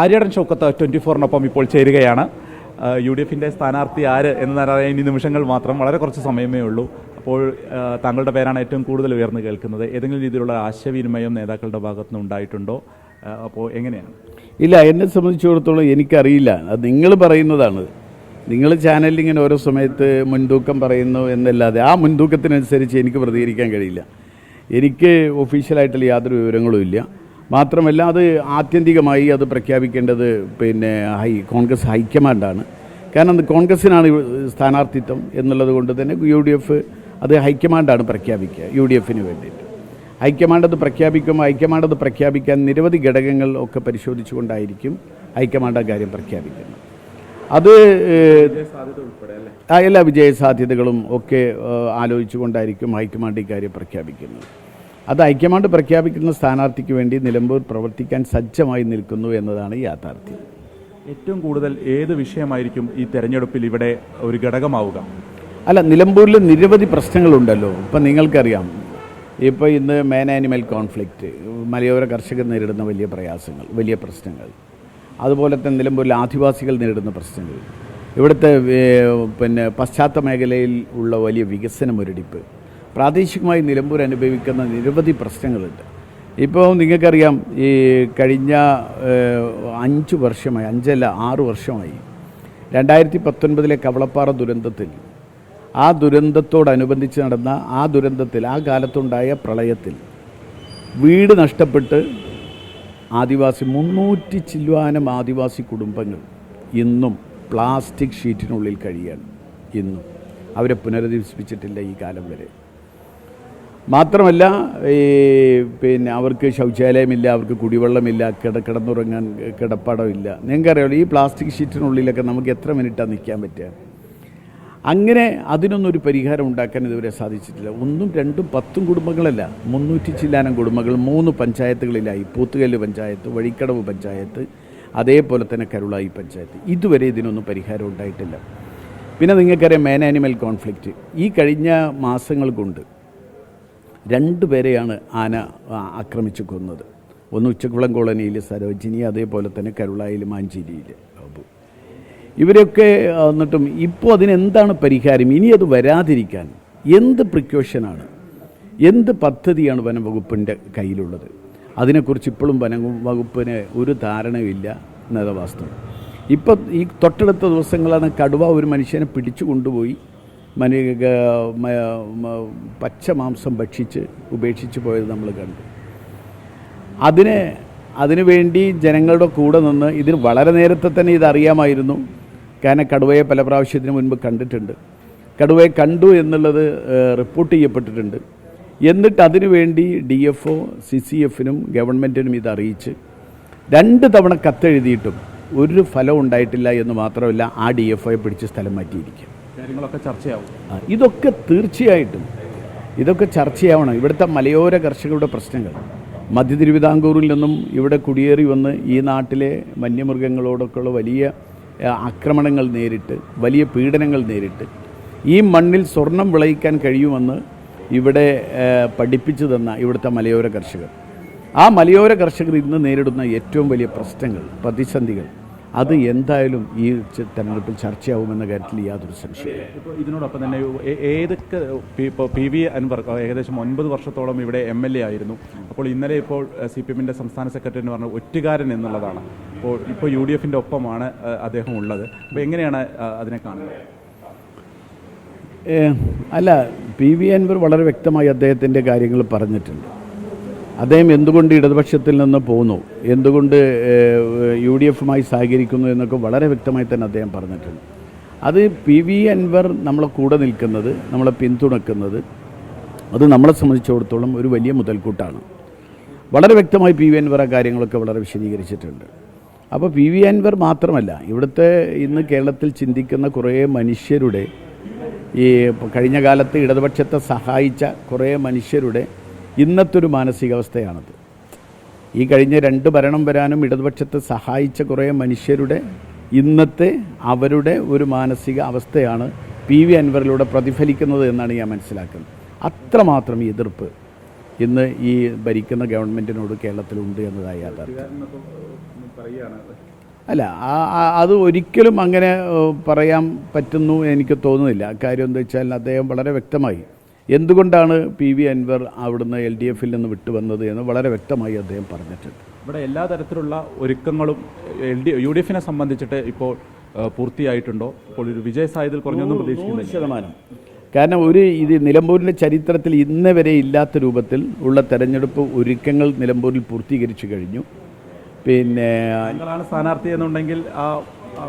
Aryadan Shoukath twenty ഫോറിനൊപ്പം ഇപ്പോൾ ചേരുകയാണ്. U D എഫിന്റെ സ്ഥാനാർത്ഥി ആര് എന്നറിയാൻ ഇനി നിമിഷങ്ങൾ മാത്രം. വളരെ കുറച്ച് സമയമേ ഉള്ളൂ. അപ്പോൾ താങ്കളുടെ പേരാണ് ഏറ്റവും കൂടുതൽ ഉയർന്നു കേൾക്കുന്നത്. ഏതെങ്കിലും രീതിയിലുള്ള ആശയവിനിമയം നേതാക്കളുടെ ഭാഗത്തുനിന്ന് ഉണ്ടായിട്ടുണ്ടോ? അപ്പോൾ എങ്ങനെയാണ്? ഇല്ല എന്നെ സംബന്ധിച്ചിടത്തോളം എനിക്കറിയില്ല. അത് നിങ്ങൾ പറയുന്നതാണ്. നിങ്ങൾ ചാനലിൽ ഇങ്ങനെ ഓരോ സമയത്ത് മുൻതൂക്കം പറയുന്നു എന്നല്ലാതെ ആ മുൻതൂക്കത്തിനനുസരിച്ച് എനിക്ക് പ്രതികരിക്കാൻ കഴിയില്ല. എനിക്ക് ഒഫീഷ്യലായിട്ടുള്ള യാതൊരു വിവരങ്ങളും ഇല്ല. മാത്രമല്ല അത് ആത്യന്തികമായി അത് പ്രഖ്യാപിക്കേണ്ടത് പിന്നെ ഹൈ കോൺഗ്രസ് ഹൈക്കമാൻഡാണ്. കാരണം അത് കോൺഗ്രസിനാണ് സ്ഥാനാർത്ഥിത്വം എന്നുള്ളത് കൊണ്ട് തന്നെ യു ഡി എഫ് അത് ഹൈക്കമാൻഡാണ് പ്രഖ്യാപിക്കുക യു ഡി എഫിന് വേണ്ടിയിട്ട്. ഹൈക്കമാൻഡ് അത് പ്രഖ്യാപിക്കുമ്പോൾ ഹൈക്കമാൻഡ് അത് പ്രഖ്യാപിക്കാൻ നിരവധി ഘടകങ്ങൾ ഒക്കെ പരിശോധിച്ചുകൊണ്ടായിരിക്കും ഹൈക്കമാൻഡ് കാര്യം പ്രഖ്യാപിക്കുന്നത്. അത് എല്ലാ വിജയ സാധ്യതകളും ഒക്കെ ആലോചിച്ചുകൊണ്ടായിരിക്കും ഹൈക്കമാൻഡ് ഇക്കാര്യം പ്രഖ്യാപിക്കുന്നത്. അത് ഹൈക്കമാൻഡ് പ്രഖ്യാപിക്കുന്ന സ്ഥാനാർത്ഥിക്ക് വേണ്ടി നിലമ്പൂർ പ്രവർത്തിക്കാൻ സജ്ജമായി നിൽക്കുന്നു എന്നതാണ് യാഥാർത്ഥ്യം. ഏറ്റവും കൂടുതൽ ഏത് വിഷയമായിരിക്കും ഈ തെരഞ്ഞെടുപ്പിൽ ഇവിടെ ഒരു ഘടകമാവുക? അല്ല നിലമ്പൂരിൽ നിരവധി പ്രശ്നങ്ങളുണ്ടല്ലോ. ഇപ്പം നിങ്ങൾക്കറിയാം. ഇപ്പോൾ ഇന്ന് മേൻ ആനിമൽ കോൺഫ്ലിക്റ്റ് മലയോര കർഷകർ നേരിടുന്ന വലിയ പ്രയാസങ്ങൾ വലിയ പ്രശ്നങ്ങൾ. അതുപോലെ തന്നെ നിലമ്പൂരിൽ ആദിവാസികൾ നേരിടുന്ന പ്രശ്നങ്ങൾ. ഇവിടുത്തെ പിന്നെ പശ്ചാത്തല മേഖലയിൽ ഉള്ള വലിയ വികസന മുരടിപ്പ് പ്രാദേശികമായി നിലമ്പൂർ അനുഭവിക്കുന്ന നിരവധി പ്രശ്നങ്ങളുണ്ട്. ഇപ്പോൾ നിങ്ങൾക്കറിയാം ഈ കഴിഞ്ഞ അഞ്ച് വർഷമായി അഞ്ചല്ല ആറ് വർഷമായി രണ്ടായിരത്തി പത്തൊൻപതിലെ കവളപ്പാറ ദുരന്തത്തിൽ ആ ദുരന്തത്തോടനുബന്ധിച്ച് നടന്ന ആ ദുരന്തത്തിൽ ആ കാലത്തുണ്ടായ പ്രളയത്തിൽ വീട് നഷ്ടപ്പെട്ട് ആദിവാസി മുന്നൂറ്റി ചില്ലുവാനം ആദിവാസി കുടുംബങ്ങൾ ഇന്നും പ്ലാസ്റ്റിക് ഷീറ്റിനുള്ളിൽ കഴിയാണ് ഇന്നും അവരെ പുനരധിവസിപ്പിച്ചിട്ടില്ല ഈ കാലം വരെ. മാത്രമല്ല ഈ പിന്നെ അവർക്ക് ശൗചാലയമില്ല അവർക്ക് കുടിവെള്ളമില്ല കിട കിടന്നുറങ്ങാൻ കിടപ്പാടമില്ല. നിങ്ങൾക്കറിയാമല്ലോ ഈ പ്ലാസ്റ്റിക് ഷീറ്റിനുള്ളിലൊക്കെ നമുക്ക് എത്ര മിനിറ്റാണ് നിൽക്കാൻ പറ്റുക? അങ്ങനെ അതിനൊന്നും ഒരു പരിഹാരം ഉണ്ടാക്കാൻ ഇതുവരെ സാധിച്ചിട്ടില്ല. ഒന്നും രണ്ടും പത്തും കുടുംബങ്ങളല്ല മുന്നൂറ്റി ചില്ലാനം കുടുംബങ്ങൾ മൂന്ന് പഞ്ചായത്തുകളിലായി. പൂത്തുകല്ല് പഞ്ചായത്ത് വഴിക്കടവ് പഞ്ചായത്ത് അതേപോലെ തന്നെ കരുളായി പഞ്ചായത്ത്. ഇതുവരെ ഇതിനൊന്നും പരിഹാരം ഉണ്ടായിട്ടില്ല. പിന്നെ നിങ്ങൾക്കറിയാം മേൻ ആനിമൽ കോൺഫ്ലിക്റ്റ്. ഈ കഴിഞ്ഞ മാസങ്ങൾ കൊണ്ട് രണ്ട് പേരെയാണ് ആന ആക്രമിച്ചു കൊന്നത് ഒന്ന് ഉച്ചക്കുളം കോളനിയിൽ സരോജിനി അതേപോലെ തന്നെ കരുളായിൽ മാഞ്ചേരിയിൽ അപ്പോൾ ഇവരൊക്കെ എന്നിട്ടും ഇപ്പോൾ അതിനെന്താണ് പരിഹാരം? ഇനി അത് വരാതിരിക്കാൻ എന്ത് പ്രിക്കോഷനാണ്? എന്ത് പദ്ധതിയാണ് വനം വകുപ്പിന്റെ കയ്യിലുള്ളത്? അതിനെക്കുറിച്ച് ഇപ്പോഴും വനം വകുപ്പിന് ഒരു ധാരണയുമില്ല എന്നത് വാസ്തവം. ഇപ്പം ഈ തൊട്ടടുത്ത ദിവസങ്ങളാണ് കടുവ ഒരു മനുഷ്യനെ പിടിച്ചു കൊണ്ടുപോയി മന പച്ച മാംസം ഭക്ഷിച്ച് ഉപേക്ഷിച്ച് പോയത് നമ്മൾ കണ്ടു. അതിന് അതിനുവേണ്ടി ജനങ്ങളുടെ കൂടെ നിന്ന് ഇതിന് വളരെ നേരത്തെ തന്നെ ഇതറിയാമായിരുന്നു കാരണം കടുവയെ പല പ്രാവശ്യത്തിന് മുൻപ് കണ്ടിട്ടുണ്ട്. കടുവയെ കണ്ടു എന്നുള്ളത് റിപ്പോർട്ട് ചെയ്യപ്പെട്ടിട്ടുണ്ട്. എന്നിട്ട് അതിനുവേണ്ടി D F O C C എഫിനും ഗവൺമെന്റിനും ഇത് അറിയിച്ച് രണ്ട് തവണ കത്തെഴുതിയിട്ടും ഒരു ഫലം ഉണ്ടായിട്ടില്ല എന്ന് മാത്രമല്ല ആ ഡി എഫ് ഒയെ പിടിച്ച് സ്ഥലം മാറ്റിയിരിക്കുക. കാര്യങ്ങളൊക്കെ ചർച്ചയാവും. ഇതൊക്കെ തീർച്ചയായിട്ടും ഇതൊക്കെ ചർച്ചയാവണം. ഇവിടുത്തെ മലയോര കർഷകരുടെ പ്രശ്നങ്ങൾ. മധ്യ തിരുവിതാംകൂറിൽ നിന്നും ഇവിടെ കുടിയേറി വന്ന് ഈ നാട്ടിലെ വന്യമൃഗങ്ങളോടൊക്കെയുള്ള വലിയ ആക്രമണങ്ങൾ നേരിട്ട് വലിയ പീഡനങ്ങൾ നേരിട്ട് ഈ മണ്ണിൽ സ്വർണം വിളയിക്കാൻ കഴിയുമെന്ന് ഇവിടെ പഠിപ്പിച്ചു തന്ന ഇവിടുത്തെ മലയോര കർഷകർ. ആ മലയോര കർഷകർ ഇന്ന് നേരിടുന്ന ഏറ്റവും വലിയ പ്രശ്നങ്ങൾ പ്രതിസന്ധികൾ അത് എന്തായാലും ഈ തെരഞ്ഞെടുപ്പിൽ ചർച്ചയാവുമെന്ന കാര്യത്തിൽ യാതൊരു സംശയവും ഇപ്പോൾ ഇതിനോടൊപ്പം തന്നെ ഏതൊക്കെ ഇപ്പോൾ പി വി അൻവർ ഏകദേശം ഒൻപത് വർഷത്തോളം ഇവിടെ എം എൽ എ ആയിരുന്നു. അപ്പോൾ ഇന്നലെ ഇപ്പോൾ സി പി എമ്മിന്റെ സംസ്ഥാന സെക്രട്ടറി എന്ന് പറഞ്ഞ ഒറ്റുകാരൻ എന്നുള്ളതാണ്. അപ്പോൾ ഇപ്പോൾ യു ഡി എഫിന്റെ ഒപ്പമാണ് അദ്ദേഹം ഉള്ളത്. അപ്പോൾ എങ്ങനെയാണ് അതിനെ കാണുന്നത്? അല്ല പി വി അൻവർ വളരെ വ്യക്തമായി അദ്ദേഹത്തിന്റെ കാര്യങ്ങൾ പറഞ്ഞിട്ടുണ്ട്. അദ്ദേഹം എന്തുകൊണ്ട് ഇടതുപക്ഷത്തിൽ നിന്ന് പോന്നു? എന്തുകൊണ്ട് യു ഡി എഫുമായി സഹകരിക്കുന്നു എന്നൊക്കെ വളരെ വ്യക്തമായി തന്നെ അദ്ദേഹം പറഞ്ഞിട്ടുണ്ട്. അത് പി വി അൻവർ നമ്മളെ കൂടെ നിൽക്കുന്നത് നമ്മളെ പിന്തുണക്കുന്നത് അത് നമ്മളെ സംബന്ധിച്ചിടത്തോളം ഒരു വലിയ മുതൽക്കൂട്ടാണ്. വളരെ വ്യക്തമായി പി വി അൻവർ ആ കാര്യങ്ങളൊക്കെ വളരെ വിശദീകരിച്ചിട്ടുണ്ട്. അപ്പോൾ പി വി അൻവർ മാത്രമല്ല ഇവിടുത്തെ ഇന്ന് കേരളത്തിൽ ചിന്തിക്കുന്ന കുറേ മനുഷ്യരുടെ ഈ കഴിഞ്ഞ കാലത്ത് ഇടതുപക്ഷത്തെ സഹായിച്ച കുറേ മനുഷ്യരുടെ ഇന്നത്തെ ഒരു മാനസികാവസ്ഥയാണത്. ഈ കഴിഞ്ഞ രണ്ട് ഭരണം വരാനും ഇടതുപക്ഷത്തെ സഹായിച്ച കുറേ മനുഷ്യരുടെ ഇന്നത്തെ അവരുടെ ഒരു മാനസിക അവസ്ഥയാണ് പി വി അൻവറിലൂടെ പ്രതിഫലിക്കുന്നത് എന്നാണ് ഞാൻ മനസ്സിലാക്കുന്നത്. അത്രമാത്രം എതിർപ്പ് ഇന്ന് ഈ ഭരിക്കുന്ന ഗവൺമെന്റിനോട് കേരളത്തിലുണ്ട് എന്നതായി യാഥാർത്ഥ്യം. അല്ല അത് ഒരിക്കലും അങ്ങനെ പറയാൻ പറ്റുന്നു എനിക്ക് തോന്നുന്നില്ല. കാര്യം എന്താ വെച്ചാൽ അദ്ദേഹം വളരെ വ്യക്തമായി എന്തുകൊണ്ടാണ് പി വി അൻവർ അവിടുന്ന് എൽ ഡി എഫിൽ നിന്ന് വിട്ടുവന്നത് എന്ന് വളരെ വ്യക്തമായി അദ്ദേഹം പറഞ്ഞിട്ടുണ്ട്. ഇവിടെ എല്ലാ തരത്തിലുള്ള ഒരുക്കങ്ങളും എൽ ഡി യു ഡി എഫിനെ സംബന്ധിച്ചിട്ട് ഇപ്പോൾ പൂർത്തിയായിട്ടുണ്ടോ? ഇപ്പോൾ ഒരു വിജയ സാധ്യതയിൽ കുറഞ്ഞൊന്നും പ്രതീക്ഷിക്കുന്നില്ല. ശതമാനം. കാരണം ഒരു ഇത് നിലമ്പൂരിന്റെ ചരിത്രത്തിൽ ഇന്ന് വരെ ഇല്ലാത്ത രൂപത്തിൽ ഉള്ള തെരഞ്ഞെടുപ്പ് ഒരുക്കങ്ങൾ നിലമ്പൂരിൽ പൂർത്തീകരിച്ചു കഴിഞ്ഞു. പിന്നെ സ്ഥാനാർത്ഥി എന്നുണ്ടെങ്കിൽ ആ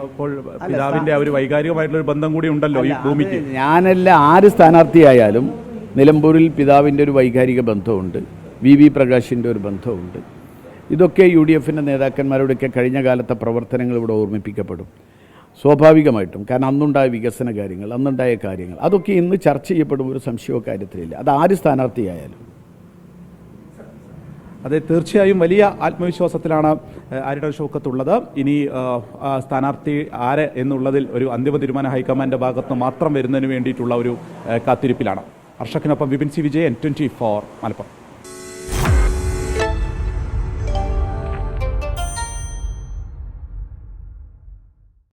അപ്പോൾ പിതാവിന്റെ ആ ഒരു വൈകാരികമായിട്ടുള്ള ഒരു ബന്ധം കൂടി ഉണ്ടല്ലോ ഈ ഭൂമിക്ക്. ഞാനല്ല ആര് സ്ഥാനാർത്ഥിയായാലും നിലമ്പൂരിൽ പിതാവിന്റെ ഒരു വൈകാരിക ബന്ധമുണ്ട് വി വി പ്രകാശിന്റെ ഒരു ബന്ധമുണ്ട് ഇതൊക്കെ യു ഡി എഫിന്റെ നേതാക്കന്മാരുടെയൊക്കെ കഴിഞ്ഞ കാലത്തെ പ്രവർത്തനങ്ങൾ ഇവിടെ ഓർമ്മിപ്പിക്കപ്പെടും. സ്വാഭാവികമായിട്ടും കാരണം അന്നുണ്ടായ വികസന കാര്യങ്ങൾ അന്നുണ്ടായ കാര്യങ്ങൾ അതൊക്കെ ഇന്ന് ചർച്ച ചെയ്യപ്പെടും ഒരു സംശയമോ കാര്യത്തിലില്ല. അത് ആര് സ്ഥാനാർത്ഥിയായാലും. അതെ തീർച്ചയായും വലിയ ആത്മവിശ്വാസത്തിലാണ് ആരുടെ ഷൗക്കത്തുള്ളത് ഇനി സ്ഥാനാർത്ഥി ആര് എന്നുള്ളതിൽ ഒരു അന്തിമ തീരുമാനം ഹൈക്കമാൻഡിന്റെ ഭാഗത്ത് മാത്രം വരുന്നതിന് വേണ്ടിയിട്ടുള്ള ഒരു കാത്തിരിപ്പിലാണ്. ഹർഷക്കിനൊപ്പം Vipin C Vijayan twenty four Malappuram.